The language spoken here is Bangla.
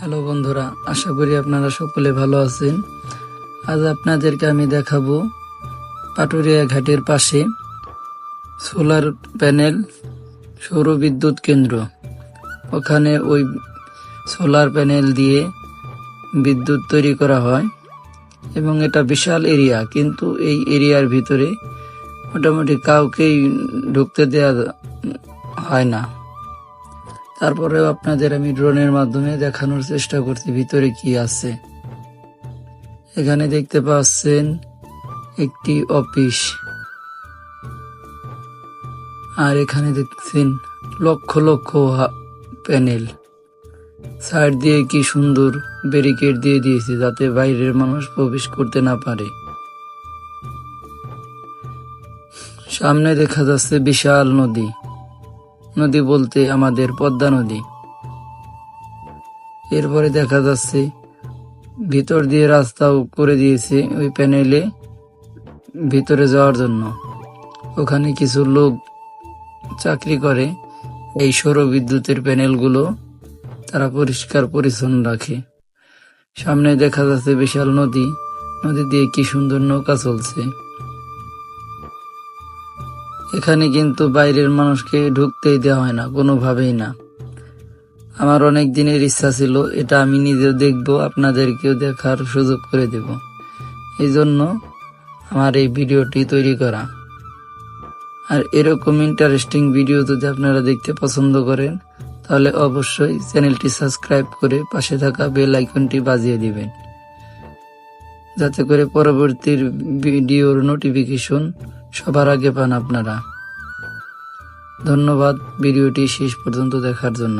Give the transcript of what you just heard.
হ্যালো বন্ধুরা, আশা করি আপনারা সকলে ভালো আছেন। আজ আপনাদেরকে আমি দেখাবো পাটুরিয়া ঘাটের পাশে সোলার প্যানেল সৌর বিদ্যুৎ কেন্দ্র। ওখানে ওই সোলার প্যানেল দিয়ে বিদ্যুৎ তৈরি করা হয় এবং এটা বিশাল এরিয়া, কিন্তু এই এরিয়ার ভিতরে মোটামুটি কাউকেই ঢুকতে দেওয়া হয় না। তারপরেও আপনাদের আমি ড্রোনের মাধ্যমে দেখানোর চেষ্টা করছি, ভিতরে কি আছে। এখানে দেখতে পাচ্ছেন একটি অফিস। আর এখানে দেখছেন লক্ষ লক্ষ প্যানেল। সাইড দিয়ে কি সুন্দর ব্যারিকেড দিয়ে দিয়েছে, যাতে বাইরের মানুষ প্রবেশ করতে না পারে। সামনে দেখা যাচ্ছে বিশাল নদী। নদী বলতে আমাদের পদ্মা নদী। এরপরে দেখা যাচ্ছে, ভিতর দিয়ে রাস্তাও করে দিয়েছে ওই প্যানেলে ভিতরে যাওয়ার জন্য। ওখানে কিছু লোক চাকরি করে, এই সৌর বিদ্যুতের প্যানেলগুলো তারা পরিষ্কার পরিচ্ছন্ন রাখে। সামনে দেখা যাচ্ছে বিশাল নদী। নদী দিয়ে কি সুন্দর নৌকা চলছে। এখানে কিন্তু বাইরের মানুষকে ঢুকতেই দেওয়া হয় না, কোনোভাবেই না। আমার অনেক দিনের ইচ্ছা ছিল, এটা আমি নিজেও দেখব, আপনাদেরকেও দেখার সুযোগ করে দেব। এই জন্য আমার এই ভিডিওটি তৈরি করা। আর এরকম ইন্টারেস্টিং ভিডিও যদি আপনারা দেখতে পছন্দ করেন, তাহলে অবশ্যই চ্যানেলটি সাবস্ক্রাইব করে পাশে থাকা বেল আইকনটি বাজিয়ে দিবেন। যাতে করে পরবর্তীর ভিডিওর নোটিফিকেশন সবার আগে পান আপনারা। ধন্যবাদ ভিডিওটি শেষ পর্যন্ত দেখার জন্য।